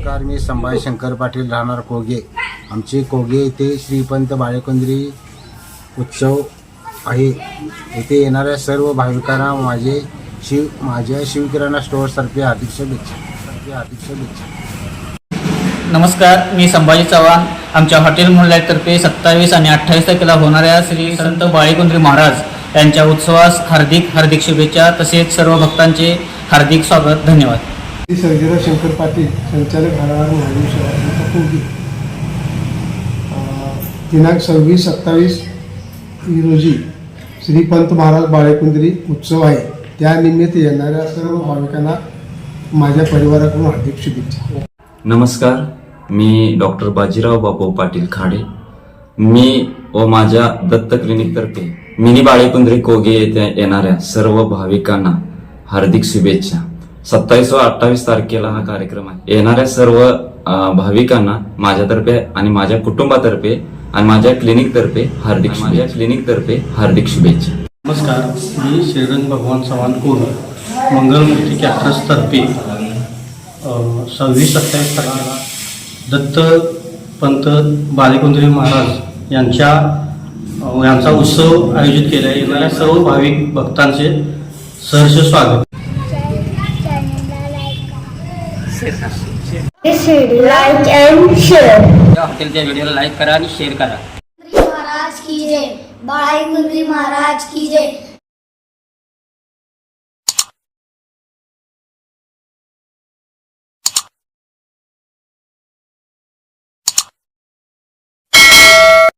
नमस्कार मी संभाजी शंकर पाटील राहणार कोगे. आमचे कोगे येथे श्रीपंत बाळेकुंद्री उत्सव आहे. येथे येणाऱ्या सर्व भाविकांना माझे शिव माझ्या शिवकिराणा स्टोअरतर्फे हार्दिक शुभेच्छा. हार्दिक शुभेच्छा. नमस्कार मी संभाजी चव्हाण. आमच्या हॉटेल मुंडलाईतर्फे सत्तावीस आणि अठ्ठावीस तारखेला होणाऱ्या श्री संत बाळकुंद्री महाराज यांच्या उत्सवास हार्दिक हार्दिक शुभेच्छा. तसेच सर्व भक्तांचे हार्दिक स्वागत धन्यवाद. संजीरा शंकर पाटील संचालक घरावर महादेव शहराचा कोगी दिनांक सव्वीस सत्तावीस रोजी श्रीपंत महाराज बाळेकुंद्री उत्सव आहे. त्यानिमित्त येणाऱ्या सर्व भाविकांना माझ्या परिवाराकडून हार्दिक शुभेच्छा. नमस्कार मी डॉक्टर बाजीराव बापू पाटील खाडे. मी व माझ्या दत्त क्लिनिकतर्फे मिनी बाळेकुंद्री कोगे येथे येणाऱ्या सर्व भाविकांना हार्दिक शुभेच्छा. सत्तावीस व अठ्ठावीस तारखेला हा कार्यक्रम आहे. येणाऱ्या सर्व भाविकांना माझ्यातर्फे आणि माझ्या कुटुंबातर्फे आणि माझ्या क्लिनिकतर्फे हार्दिक माझ्या क्लिनिकतर्फे हार्दिक शुभेच्छा. नमस्कार मी श्रीरंग भगवान चव्हाण कोर मंगलमूर्ती कॅटरर्सतर्फे सव्वीस सत्तावीस तारखेला दत्त पंत बालेकुंद्री महाराज यांच्या यांचा उत्सव आयोजित केला आहे. येणाऱ्या सर्व भाविक भक्तांचे सहर्ष स्वागत. Like and share. हॉटेलच्या व्हिडिओला लाईक करा आणि शेअर करा. महाराज की जय. बाळाई गुंद्री महाराज की जय.